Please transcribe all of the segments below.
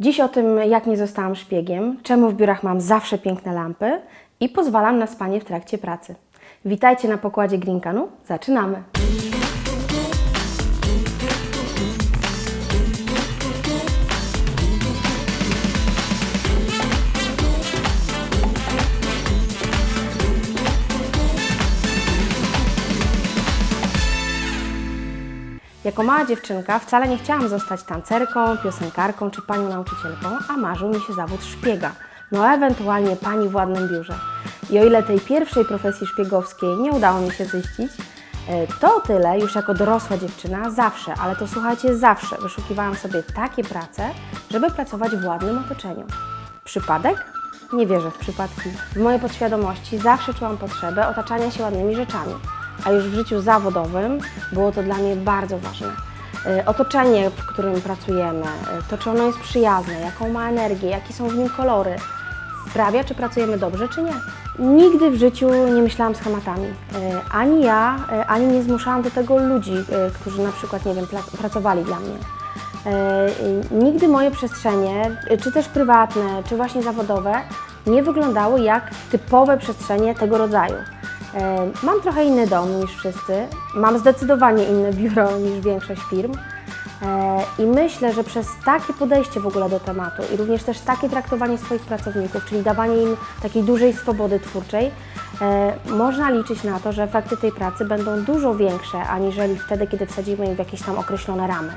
Dziś o tym, jak nie zostałam szpiegiem, czemu w biurach mam zawsze piękne lampy i pozwalam na spanie w trakcie pracy. Witajcie na pokładzie Grinkanu. Zaczynamy! Jako mała dziewczynka wcale nie chciałam zostać tancerką, piosenkarką czy panią nauczycielką, a marzył mi się zawód szpiega. No ewentualnie pani w ładnym biurze. I o ile tej pierwszej profesji szpiegowskiej nie udało mi się ziścić, e, to tyle już jako dorosła dziewczyna zawsze, ale to słuchajcie, zawsze wyszukiwałam sobie takie prace, żeby pracować w ładnym otoczeniu. Przypadek? Nie wierzę w przypadki. W mojej podświadomości zawsze czułam potrzebę otaczania się ładnymi rzeczami, a już w życiu zawodowym było to dla mnie bardzo ważne. Y, Otoczenie, w którym pracujemy, y, to czy ono jest przyjazne, jaką ma energię, jakie są w nim kolory, sprawia, czy pracujemy dobrze, czy nie. Nigdy w życiu nie myślałam schematami. Y, Ani ja, ani nie zmuszałam do tego ludzi, którzy na przykład, nie wiem, pracowali dla mnie. E, Nigdy moje przestrzenie, czy też prywatne, czy właśnie zawodowe, nie wyglądały jak typowe przestrzenie tego rodzaju. Mam trochę inny dom niż wszyscy, mam zdecydowanie inne biuro niż większość firm. E, I myślę, że przez takie podejście w ogóle do tematu i również też takie traktowanie swoich pracowników, czyli dawanie im takiej dużej swobody twórczej, e, można liczyć na to, że efekty tej pracy będą dużo większe, aniżeli wtedy, kiedy wsadzimy ich w jakieś tam określone ramy.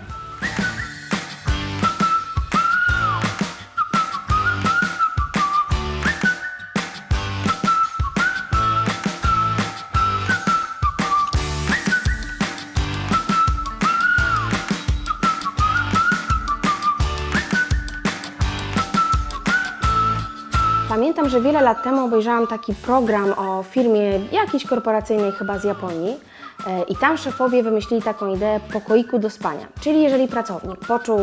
Pamiętam, że wiele lat temu obejrzałam taki program o firmie jakiejś korporacyjnej, chyba z Japonii. E, I tam szefowie wymyślili taką ideę pokoiku do spania. Czyli jeżeli pracownik poczuł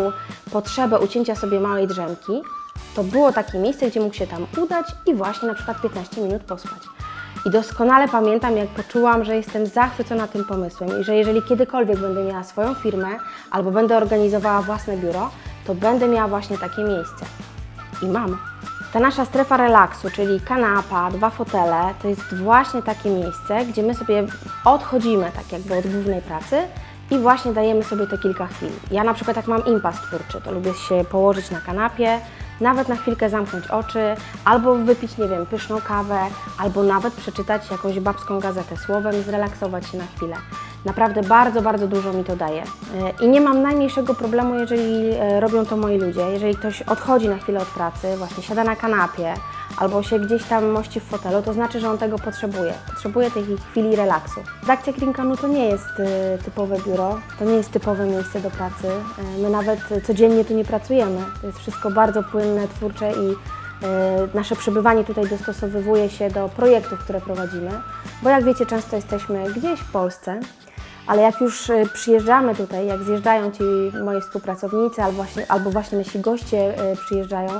potrzebę ucięcia sobie małej drzemki, to było takie miejsce, gdzie mógł się tam udać i właśnie na przykład 15 minut pospać. I doskonale pamiętam, jak poczułam, że jestem zachwycona tym pomysłem i że jeżeli kiedykolwiek będę miała swoją firmę albo będę organizowała własne biuro, to będę miała właśnie takie miejsce. I mam. Ta nasza strefa relaksu, czyli kanapa, dwa fotele, to jest właśnie takie miejsce, gdzie my sobie odchodzimy tak jakby od głównej pracy i właśnie dajemy sobie te kilka chwil. Ja na przykład jak mam impas twórczy, to lubię się położyć na kanapie, nawet na chwilkę zamknąć oczy, albo wypić, nie wiem, pyszną kawę, albo nawet przeczytać jakąś babską gazetę słowem, zrelaksować się na chwilę. Naprawdę bardzo, bardzo dużo mi to daje. E, I nie mam najmniejszego problemu, jeżeli e, robią to moi ludzie. Jeżeli ktoś odchodzi na chwilę od pracy, właśnie siada na kanapie albo się gdzieś tam mości w fotelu, to znaczy, że on tego potrzebuje. Potrzebuje tej chwili relaksu. Redakcja Grinkanu to nie jest e, typowe biuro, to nie jest typowe miejsce do pracy. My nawet codziennie tu nie pracujemy. To jest wszystko bardzo płynne, twórcze i Nasze przebywanie tutaj dostosowywuje się do projektów, które prowadzimy, bo jak wiecie, często jesteśmy gdzieś w Polsce, ale jak już e, przyjeżdżamy tutaj, jak zjeżdżają ci moi współpracownicy, albo właśnie, albo właśnie nasi goście e, przyjeżdżają,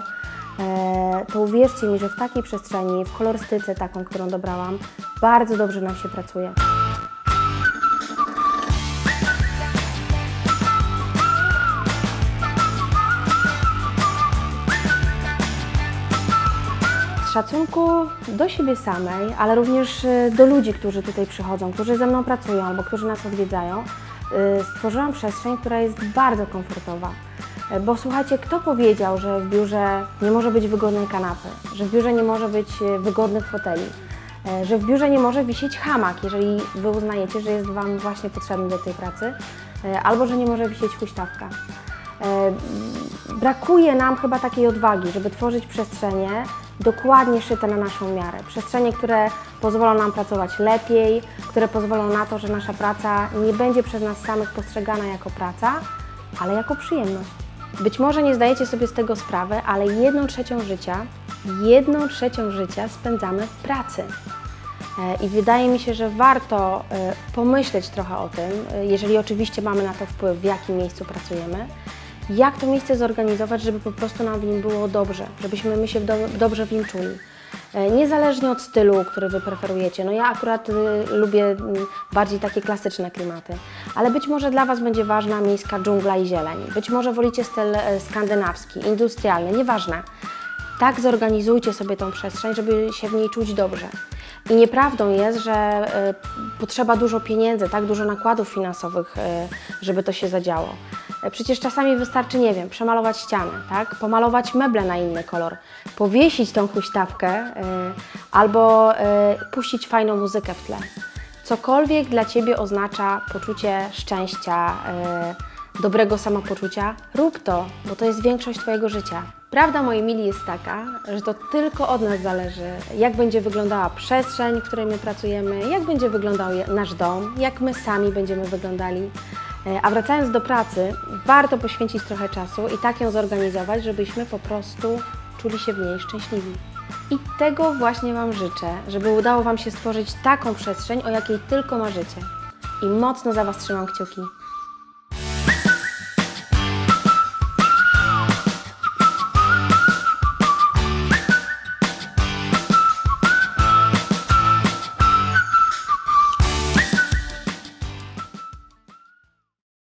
e, to uwierzcie mi, że w takiej przestrzeni, w kolorystyce taką, którą dobrałam, bardzo dobrze nam się pracuje. Szacunku do siebie samej, ale również y, do ludzi, którzy tutaj przychodzą, którzy ze mną pracują albo którzy nas odwiedzają, y, stworzyłam przestrzeń, która jest bardzo komfortowa. Y, Bo słuchajcie, kto powiedział, że w biurze nie może być wygodnej kanapy, że w biurze nie może być wygodnych foteli, że w biurze nie może wisieć hamak, jeżeli Wy uznajecie, że jest Wam właśnie potrzebny do tej pracy, albo że nie może wisieć huśtawka. Brakuje nam chyba takiej odwagi, żeby tworzyć przestrzenie dokładnie szyte na naszą miarę. Przestrzenie, które pozwolą nam pracować lepiej, które pozwolą na to, że nasza praca nie będzie przez nas samych postrzegana jako praca, ale jako przyjemność. Być może nie zdajecie sobie z tego sprawy, ale jedną trzecią życia, jedną trzecią życia spędzamy w pracy. E, I wydaje mi się, że warto e, pomyśleć trochę o tym, e, jeżeli oczywiście mamy na to wpływ, w jakim miejscu pracujemy, jak to miejsce zorganizować, żeby po prostu nam w nim było dobrze, żebyśmy my się do, dobrze w nim czuli. E, Niezależnie od stylu, który Wy preferujecie. No ja akurat y, lubię mm, bardziej takie klasyczne klimaty, ale być może dla Was będzie ważna miejska dżungla i zieleń. Być może wolicie styl e, skandynawski, industrialny, nieważne. Tak zorganizujcie sobie tą przestrzeń, żeby się w niej czuć dobrze. I nieprawdą jest, że e, potrzeba dużo pieniędzy, tak dużo nakładów finansowych, e, żeby to się zadziało. E, Przecież czasami wystarczy, nie wiem, przemalować ścianę, tak? pomalować meble na inny kolor, powiesić tą huśtawkę e, albo e, puścić fajną muzykę w tle. Cokolwiek dla Ciebie oznacza poczucie szczęścia, dobrego samopoczucia, rób to, bo to jest większość Twojego życia. Prawda, moi mili, jest taka, że to tylko od nas zależy, jak będzie wyglądała przestrzeń, w której my pracujemy, jak będzie wyglądał nasz dom, jak my sami będziemy wyglądali. E, A wracając do pracy, warto poświęcić trochę czasu i tak ją zorganizować, żebyśmy po prostu czuli się w niej szczęśliwi. I tego właśnie Wam życzę, żeby udało Wam się stworzyć taką przestrzeń, o jakiej tylko marzycie. I mocno za Was trzymam kciuki.